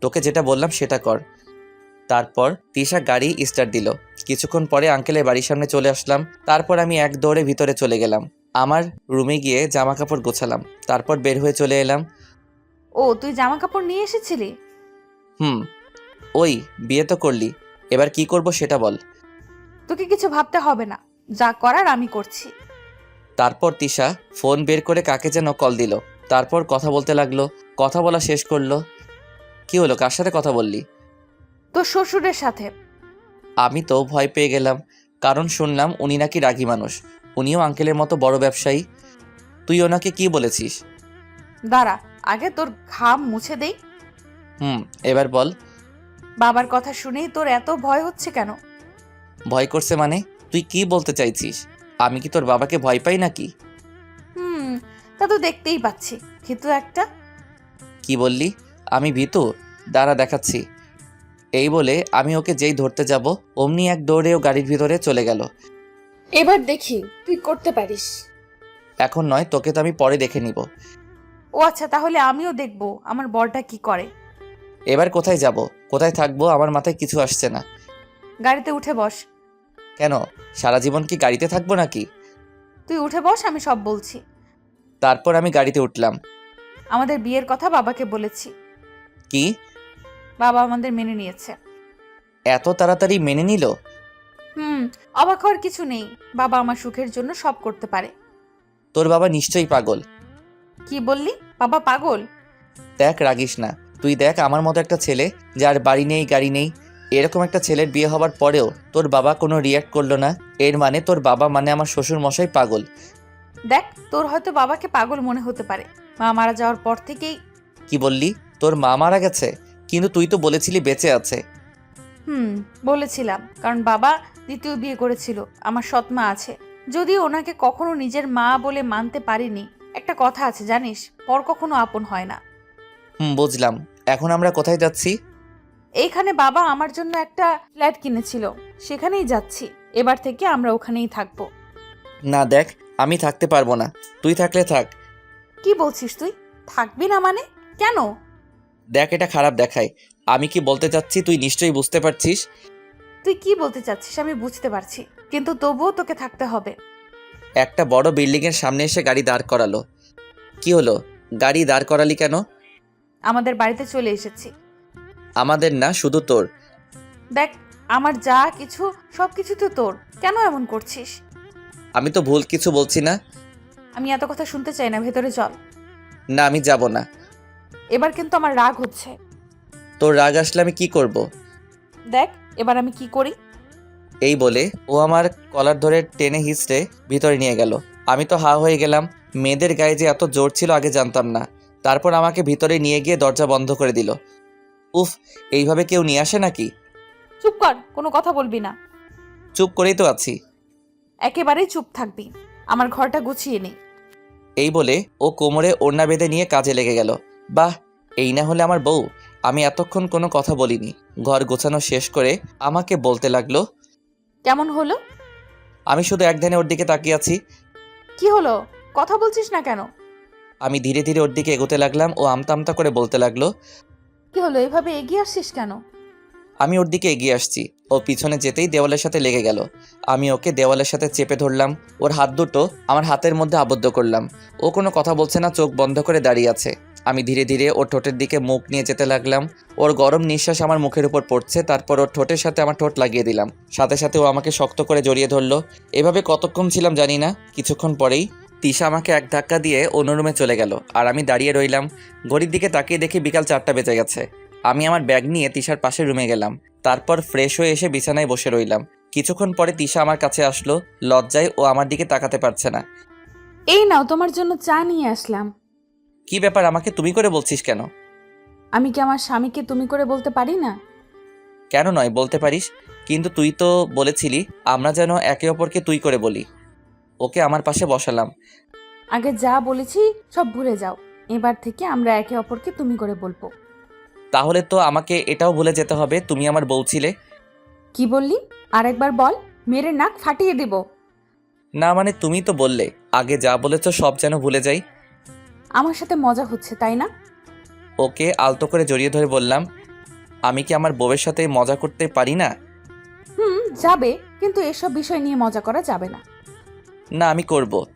তোকে যেটা বললাম সেটা কর। তারপর তিশা গাড়ি স্টার্ট দিল। কিছুক্ষণ পরে আঙ্কেলের বাড়ির সামনে চলে আসলাম। তারপর আমি এক দৌড়ে ভিতরে চলে গেলাম। আমার রুমে গিয়ে জামা কাপড় গোছালাম। তারপর বের হয়ে চলে এলাম। ও তুই জামা কাপড় নিয়ে এসেছিলি? হুম ওই বিয়ে তো করলি। এবার কি করব সেটা বল। তোকে কিছু ভাবতে হবে না। যা করার আমি করছি। তারপর তিশা ফোন বের করে কাকে যেন কল দিল। তারপর কথা বলতে লাগল। কথা বলা শেষ করল। কি হলো? কার সাথে কথা বললি? তোর শ্বশুরের সাথে। আমি তো ভয় পেয়ে গেলাম। কারণ শুনলাম উনি নাকি রাগী মানুষ। উনিও আঙ্কেলের মতো বড় ব্যবসায়ী। তুই ওনাকে কি বলেছিস? দাঁড়া আগে তোর ঘাম মুছে দেই। হুম এবার বল। বাবার কথা শুনেই তোর এত ভয় হচ্ছে কেন? ভয় করছে মানে? তুই কি বলতে চাইছিস? আমি কি তোর বাবাকে ভয় পাই নাকি? হুম তা তো দেখতেই পাচ্ছি। কিন্তু একটা? কি বললি? আমি ভীতু দাঁড়া দেখাচ্ছি। এই বলে আমি ওকে যেই ধরতে যাব অমনি এক দৌড়েও গাড়ির ভিতরে চলে গেল। এবার দেখি তুই করতে পারিস। এখন নয় তোকে তো আমি পরে দেখে নিব। ও আচ্ছা তাহলে আমিও দেখব আমার বরটা কি করে। এবার কোথায় যাব? কোথায় থাকব? আমার মাথায় কিছু আসছে না। গাড়িতে উঠে বস। কেন? সারা জীবন কি গাড়িতে থাকব নাকি? তুই উঠে বস আমি সব বলছি। তারপর আমি গাড়িতে উঠলাম। আমাদের বিয়ের কথা বাবাকে বলেছি। কি? বাবা আমাদের মেনে নিয়েছে। এত তাড়াতাড়ি মেনে নিল? হুম অবাক হওয়ার কিছু নেই। বাবা আমার সুখের জন্য সব করতে পারে। তোর বাবা নিশ্চয়ই পাগল। কি বললি? বাবা পাগল? দেখ রাগিস না। তুই দেখ আমার মতো একটা ছেলে যার বাড়ি নেই গাড়ি নেই এরকম একটা ছেলের বিয়ে হবার পরেও তোর বাবা কোনো রিয়াক্ট করল না। এর মানে তোর বাবা মানে আমার শ্বশুর মশাই পাগল। দেখ তোর হয়তো বাবাকে পাগল মনে হতে পারে। মা মারা যাওয়ার পর থেকেই কি বললি? তোর মা মারা গেছে কিন্তু তুই তো বলেছিলি বেঁচে আছে। হুম বলেছিলাম কারণ বাবা দ্বিতীয় বিয়ে করেছিল আমার সৎ মা আছে। যদি ওনাকে কখনো নিজের মা বলে মানতে পারিনি একটা কথা আছে জানিস পর কখনো আপন হয় না। হুম বুঝলাম। এখন আমরা কোথায় যাচ্ছি? এইখানে বাবা আমার জন্য একটা ফ্ল্যাট কিনেছিল সেখানেই যাচ্ছি এবার থেকে আমরা ওখানেই থাকব। না দেখ আমি থাকতে পারব না তুই থাকলে থাক। কি বলছিস তুই? থাকবি না মানে? কেন? দেখ এটা খারাপ দেখায়। আমি কি বলতে চাচ্ছি তুই নিশ্চয়ই বুঝতে পারছিস? তুই কি বলতে চাচ্ছিস আমি বুঝতে পারছি। কিন্তু তবুও তোকে থাকতে হবে। একটা বড় বিল্ডিংয়ের সামনে এসে গাড়ি দাঁড় করালো। কি হলো? গাড়ি দাঁড় করালি কেন? আমাদের বাড়িতে চলে এসেছি। আমাদের না শুধু তোর। দেখ আমার যা কিছু সব কিছু তো তোর। কেন এমন করছিস? আমি তো ভুল কিছু বলছি না। আমি এত কথা শুনতে চাই না ভেতরে চল। না আমি যাব না। এবার কিন্তু আমার রাগ হচ্ছে। তোর রাগ আসলে আমি কি করব। দেখ এবার আমি কি করি? এই বলে ও আমার কলার ধরে টেনে হিসড়ে ভিতরে নিয়ে গেল। আমি তো হা হয়ে গেলাম মেয়েদের গায়ে যে এত জোর ছিল আগে জানতাম না। তারপর আমাকে ভিতরে নিয়ে গিয়ে দরজা বন্ধ করে দিল। উফ এইভাবে কেউ নিয়ে আসে নাকি? চুপ কর কোনো কথা বলবি না। চুপ করেই তো আছি। একেবারেই চুপ থাকবি। আমার ঘরটা গুছিয়ে নেই এই বলে ও কোমরে ওড়না বেঁধে নিয়ে কাজে লেগে গেল। বাহ এই না হলে আমার বউ। আমি এতক্ষণ কোনো কথা বলিনি। ঘর গোছানো শেষ করে আমাকে বলতে লাগল কেমন হলো? আমি শুধু এক ধ্যানে ওর দিকে তাকিয়ে আছি। কি হলো? কথা বলছিস না কেন? আমি ধীরে ধীরে ওর দিকে এগোতে লাগলাম ও আমতা আমতা করে বলতে লাগল কি হলো এভাবে এগিয়ে আসছিস কেন? আমি ওর দিকে এগিয়ে আসছি। ও পিছনে যেতেই দেওয়ালের সাথে লেগে গেল। আমি ওকে দেওয়ালের সাথে চেপে ধরলাম। ওর হাত দুটো আমার হাতের মধ্যে আবদ্ধ করলাম। ও কোনো কথা বলছে না চোখ বন্ধ করে দাঁড়িয়ে আছে। আমি ধীরে ধীরে ওর ঠোঁটের দিকে মুখ নিয়ে যেতে লাগলাম। ওর গরম নিঃশ্বাস আমার মুখের উপর পড়ছে, তারপর ওর ঠোঁটের সাথে আমার ঠোঁট লাগিয়ে দিলাম। সাথে সাথে ও আমাকে শক্ত করে জড়িয়ে ধরলো। এভাবে কতক্ষণ ছিলাম জানি না, কিছুক্ষণ পরেই তিশা আমাকে এক ধাক্কা দিয়ে অন্য রুমে চলে গেল আর আমি দাঁড়িয়ে রইলাম। ঘড়ির দিকে তাকিয়ে দেখি বিকাল চারটা বেজে গেছে। আমি আমার ব্যাগ নিয়ে তিশার পাশে রুমে গেলাম। তারপর ফ্রেশ হয়ে এসে বিছানায় বসে রইলাম। কিছুক্ষণ পরে তিশা আমার কাছে আসলো। লজ্জায় ও আমার দিকে তাকাতে পারছে না। এই নাও, তোমার জন্য চা নিয়ে আসলাম। কি ব্যাপার আমাকে তুমি করে বলছিস কেন? আমি কি আমার স্বামীকে তুমি করে বলতে পারি না? কেন নয় বলতে পারিস। কিন্তু তুই তো বলেছিলি আমরা যেন একে অপরকে তুই করে বলি। ওকে আমার পাশে বসালাম। আগে যা বলেছি সব ভুলে যাও। এবার থেকে আমরা একে অপরকে তুমি করে বলব। তাহলে তো আমাকে এটাও ভুলে যেতে হবে তুমি আমার বউ ছিলে। কি বললি? আরেকবার বল মেরে নাক ফাটিয়ে দেব। না মানে তুমি তো বললে আগে যা বলেছ সব যেন ভুলে যাই। আমার সাথে মজা হচ্ছে তাই না? ওকে আলতো করে জড়িয়ে ধরে বললাম আমি কি আমার বউয়ের সাথে মজা করতে পারি না? হুম যাবে কিন্তু এসব বিষয় নিয়ে মজা করা যাবে না। না আমি করব।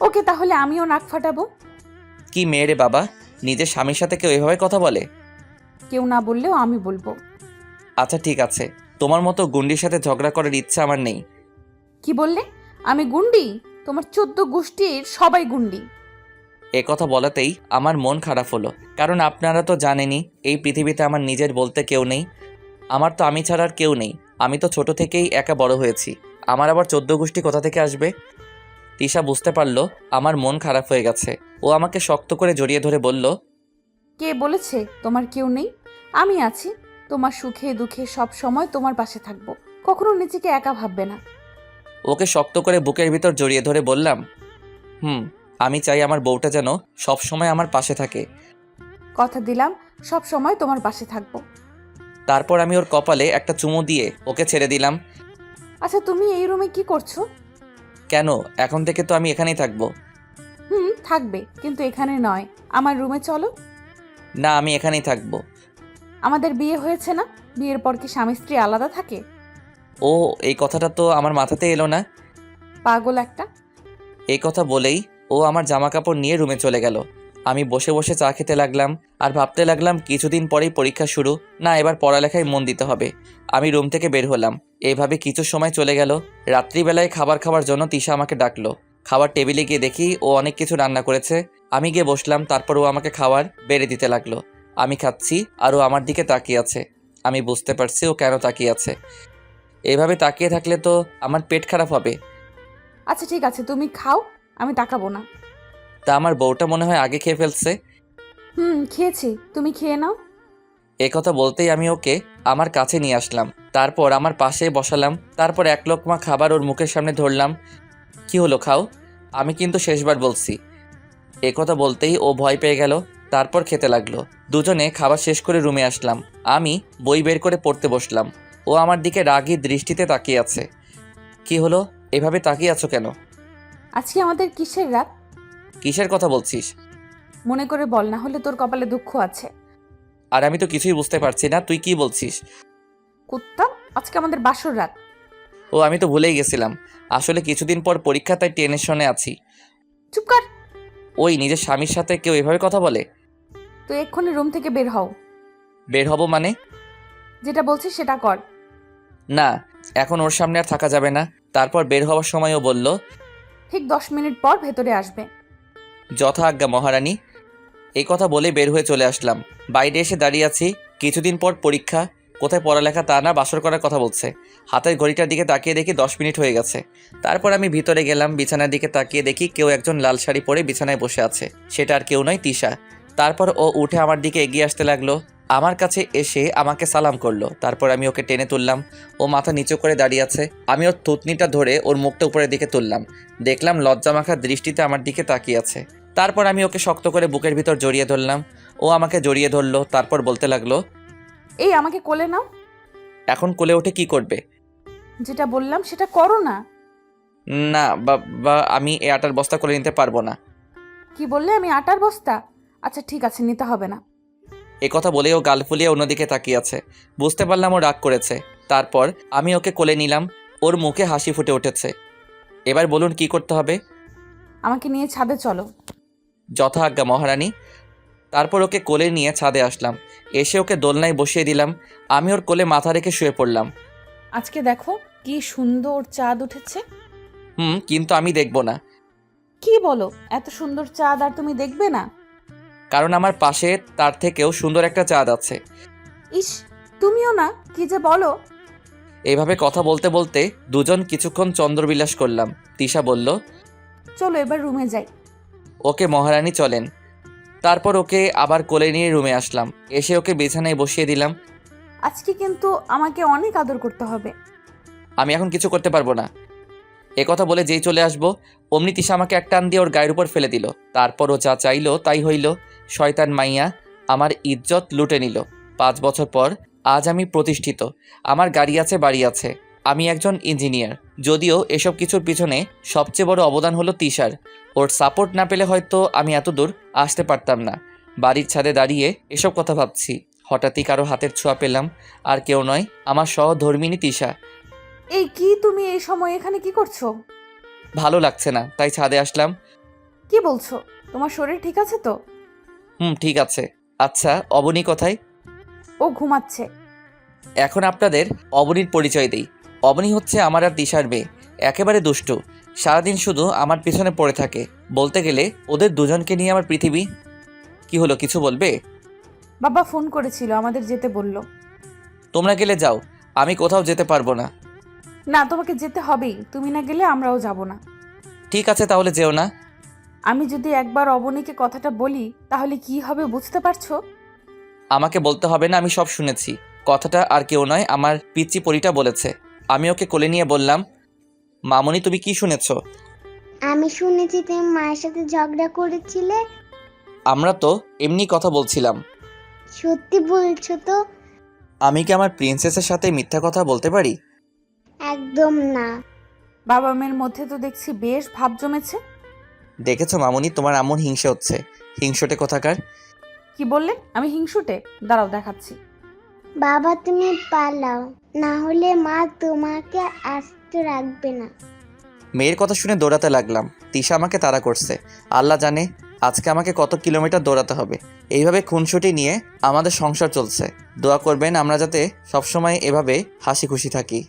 ওকে তাহলে আমিও নাক ফাটাবো? কি মেয়ে রে বাবা নিজের স্বামীর সাথে কেউ এভাবে কথা বলে? কেউ না বললেও আমি বলব। আচ্ছা ঠিক আছে। তোমার মতো গুন্ডির সাথে ঝগড়া করার ইচ্ছা আমার নেই। কি বললে? আমি গুন্ডি? তোমার চোদ্দ গোষ্ঠীর সবাই গুন্ডি। কথা বলাতেই আমার মন খারাপ হলো। কারণ আপনারা তো জানেনই এই পৃথিবীতে আমার নিজের বলতে কেউ নেই। আমার তো আমি ছাড়া আর কেউ নেই। আমি তো ছোট থেকেই একা বড় হয়েছি। আমার আবার চোদ্দ গোষ্ঠী কোথা থেকে আসবে? তিশা বুঝতে পারল আমার মন খারাপ হয়ে গেছে। ও আমাকে শক্ত করে জড়িয়ে ধরে বলল কে বলেছে তোমার কেউ নেই? আমি আছি। তোমার সুখে দুঃখে সব সময় তোমার পাশে থাকব। কখনো নিজেকে একা ভাববে না। ওকে শক্ত করে বুকের ভিতর জড়িয়ে ধরে বললাম হুম আমি চাই আমার বউটা যেন সব সময় আমার পাশে থাকে। কথা দিলাম সব সময় তোমার পাশে থাকব। তারপর আমি ওর কপালে একটা চুমু দিয়ে ওকে ছেড়ে দিলাম। আচ্ছা তুমি এই রুমে কি করছ? কেন? এখন থেকে তো আমি এখানেই থাকব। হুম থাকবে কিন্তু এখানে নয়। আমার রুমে চলো। না আমি এখানেই থাকব। আমাদের বিয়ে হয়েছে না? বিয়ের পর কি স্বামী স্ত্রী আলাদা থাকে? ও এই কথাটা তো আমার মাথাতে এলো না। পাগল একটা। এই কথা বলেই ও আমার জামা কাপড় নিয়ে রুমে চলে গেল। আমি বসে বসে চা খেতে লাগলাম আর ভাবতে লাগলাম কিছুদিন পরেই পরীক্ষা শুরু। না, এবার পড়ালেখায় মন দিতে হবে। আমি রুম থেকে বের হলাম। এইভাবে কিছু সময় চলে গেল। রাত্রিবেলায় খাবার খাওয়ার জন্য তিশা আমাকে ডাকলো। খাবার টেবিলে গিয়ে দেখি ও অনেক কিছু রান্না করেছে। আমি গিয়ে বসলাম, তারপর ও আমাকে খাবার বেড়ে দিতে লাগল। আমি খাচ্ছি আর ও আমার দিকে তাকিয়ে আছে। আমি বুঝতে পারছি ও কেন তাকিয়ে আছে। এইভাবে তাকিয়ে থাকলে তো আমার পেট খারাপ হবে। আচ্ছা ঠিক আছে, তুমি খাও। আমি তাকাবো না। তা আমার বউটা মনে হয় আগে খেয়ে ফেলছে। হুম খেয়েছি। তুমি খেয়ে নাও। এ কথা বলতেই আমি ওকে আমার কাছে নিয়ে আসলাম। তারপর আমার পাশে বসালাম। তারপর এক লোকমা খাবার ওর মুখের সামনে ধরলাম। কি হলো খাও? আমি কিন্তু শেষবার বলছি। এ কথা বলতেই ও ভয় পেয়ে গেল। তারপর খেতে লাগল। দুজনে খাবার শেষ করে রুমে আসলাম। আমি বই বের করে পড়তে বসলাম। ও আমার দিকে রাগী দৃষ্টিতে তাকিয়ে আছে। কি হলো? এভাবে তাকিয়ে আছো কেন? আজকে আমাদের কিসের রাত? কিসের কথা বলছিস? মনে করে বল না হলে তোর কপালে দুঃখ আছে। আর আমি তো কিছুই বুঝতে পারছি না তুই কি বলছিস? কুত্তা আজকে আমাদের বাসর রাত। ও আমি তো ভুলেই গেছিলাম। আসলে কিছুদিন পর পরীক্ষা তাই টেনশনে আছি। চুপ কর! ওই নিজের স্বামীর সাথে কেউ এভাবে কথা বলে? তুই এক্ষুনি রুম থেকে বের হও। বের হব মানে? যেটা বলছিস সেটা কর। না এখন ওর সামনে আর থাকা যাবে না। তারপর বের হওয়ার সময়ও বলল ঠিক দশ মিনিট পর ভেতরে আসবে। যথা আজ্ঞা মহারানী, এই কথা বলে বের হয়ে চলে আসলাম। বাইরে এসে দাঁড়িয়ে আছি, কিছুদিন পর পরীক্ষা। কোথায় পড়ালেখা তা না, বাসর করার কথা বলছে। হাতের ঘড়িটার দিকে তাকিয়ে দেখি দশ মিনিট হয়ে গেছে। তারপর আমি ভিতরে গেলাম, বিছানার দিকে তাকিয়ে দেখি কেউ একজন লাল শাড়ি পরে বিছানায় বসে আছে। সেটা আর কেউ নয়, তিশা। তারপর ও উঠে আমার দিকে এগিয়ে আসতে লাগল। আমার কাছে এসে আমাকে সালাম করল। তারপর আমি ওকে টেনে তুললাম। ও মাথা নিচু করে দাঁড়িয়ে আছে। আমি ওর থুতনিটা ধরে ওর মুখটা উপরের দিকে তুললাম। দেখলাম লজ্জা লজ্জামাখা দৃষ্টিতে আমার দিকে তাকিয়ে আছে। তারপর আমি ওকে শক্ত করে বুকের ভিতর জড়িয়ে ধরলাম। ও আমাকে জড়িয়ে ধরলো তারপর বলতে লাগল এই আমাকে কোলে নাও। এখন কোলে উঠে কি করবে? যেটা বললাম সেটা করো না। না বা আমি এই আটার বস্তা করে নিতে পারব না। কি বললে? আমি আটার বস্তা? আচ্ছা ঠিক আছে নিতে হবে না। কথা বলে ও গাল ফুলিয়ে অন্যদিকে তাকিয়ে আছে। বুঝতে পারলাম ও রাগ করেছে। তারপর আমি ওকে কোলে নিলাম। ওর মুখে হাসি ফুটে উঠেছে। এবার বলুন কি করতে হবে? আমাকে নিয়ে ছাদে চলো। যথা আজ্ঞা মহারানী। তারপর ওকে কোলে নিয়ে ছাদে আসলাম। এসে ওকে দোলনায় বসিয়ে দিলাম। আমি ওর কোলে মাথা রেখে শুয়ে পড়লাম। আজকে দেখো কি সুন্দর চাঁদ উঠেছে। হুম কিন্তু আমি দেখব না। কি বলো? এত সুন্দর চাঁদ আর তুমি দেখবে না? কারণ আমার পাশে তার থেকেও সুন্দর একটা চাঁদ আছে। ইস তুমিও না? কি যে বলো। এইভাবে কথা বলতে বলতে দুজন কিছুক্ষণ চন্দ্রবিলাস করলাম। তিশা বলল চলো এবার রুমে যাই। ওকে মহারানী চলেন। তারপর ওকে আবার কোলে নিয়ে রুমে আসলাম। এসে ওকে বিছানায় বসিয়ে দিলাম। আজকে কিন্তু আমাকে অনেক আদর করতে হবে। আমি এখন কিছু করতে পারব না। কথা বলে যেই চলে আসব, অমনি তিশা আমাকে এক টান দিয়ে ওর গায়ের উপর ফেলে দিল। তারপর ও যা চাইলো তাই হইল। শয়তান মাইয়া আমার ইজ্জত লুটে নিল। পাঁচ বছর পর আজ আমি প্রতিষ্ঠিত। আমার গাড়ি আছে, বাড়ি আছে। আমি একজন ইঞ্জিনিয়ার। যদিও এসব কিছুর পিছনে সবচেয়ে বড় অবদান হলো তিশার। ওর সাপোর্ট না পেলে হয়তো আমি এত দূর আসতে পারতাম না। বাড়ির ছাদে দাঁড়িয়ে এসব কথা ভাবছি। হঠাৎই কারও হাতের ছোঁয়া পেলাম। আর কেউ নয়, আমার সহধর্মিনী তিশা। এই কি তুমি এই সময় এখানে কি করছ? ভালো লাগছে না তাই ছাদে আসলাম। কি বলছো? তোমার শরীর ঠিক আছে তো? হুম ঠিক আছে। আচ্ছা অবনী কোথায়? ও ঘুমাচ্ছে। এখন আপনাদের অবনীর পরিচয় দিই। অবনী হচ্ছে আমার আর দিশার মেয়ে। একেবারে দুষ্টু। সারাদিন শুধু আমার পিছনে পড়ে থাকে। বলতে গেলে ওদের দুজনকে নিয়ে আমার পৃথিবী। কি হলো কিছু বলবে? বাবা ফোন করেছিল আমাদের যেতে বলল। তোমরা গেলে যাও। আমি কোথাও যেতে পারব না। না তোমাকে যেতে হবেই। তুমি না গেলে আমরাও যাব না। ঠিক আছে তাহলে যেও না। আমি যদি একবার অবনীকে কথাটা বলি তাহলে কি হবে বুঝতে পারছ? আমাকে বলতে হবে না আমি সব শুনেছি। কথাটা আর কেউ নয় আমার পিচ্চি পরিটা বলেছে। আমি ওকে কোলে নিয়ে বললাম মামনি তুমি কি শুনেছ? আমি শুনেছি তুমি মায়ের সাথে ঝগড়া করেছিলে। আমরা তো এমনি কথা বলছিলাম। সত্যি বলছো তো? আমি কি আমার প্রিন্সেসের সাথে মিথ্যা কথা বলতে পারি? একদম না। বাবা মেয়ের মধ্যে তো দেখছি বেশ ভাব জমেছে। দেখেছ মামনি তোমার এমন হিংসে হচ্ছে। হিংসটে কোথাকার? কি বললে? আমি হিংসুটে? দাঁড়াও দেখাচ্ছি। বাবা তুমি পালাও। না হলে মা তোমাকে আস্ত রাখবে না। মেয়ের কথা শুনে দৌড়াতে লাগলাম। তিশা আমাকে তাড়া করছে। আল্লাহ জানে আজকে আমাকে কত কিলোমিটার দৌড়াতে হবে। এইভাবে খুনসুটি নিয়ে আমাদের সংসার চলছে। দোয়া করবেন আমরা যাতে সবসময় এভাবে হাসি খুশি থাকি।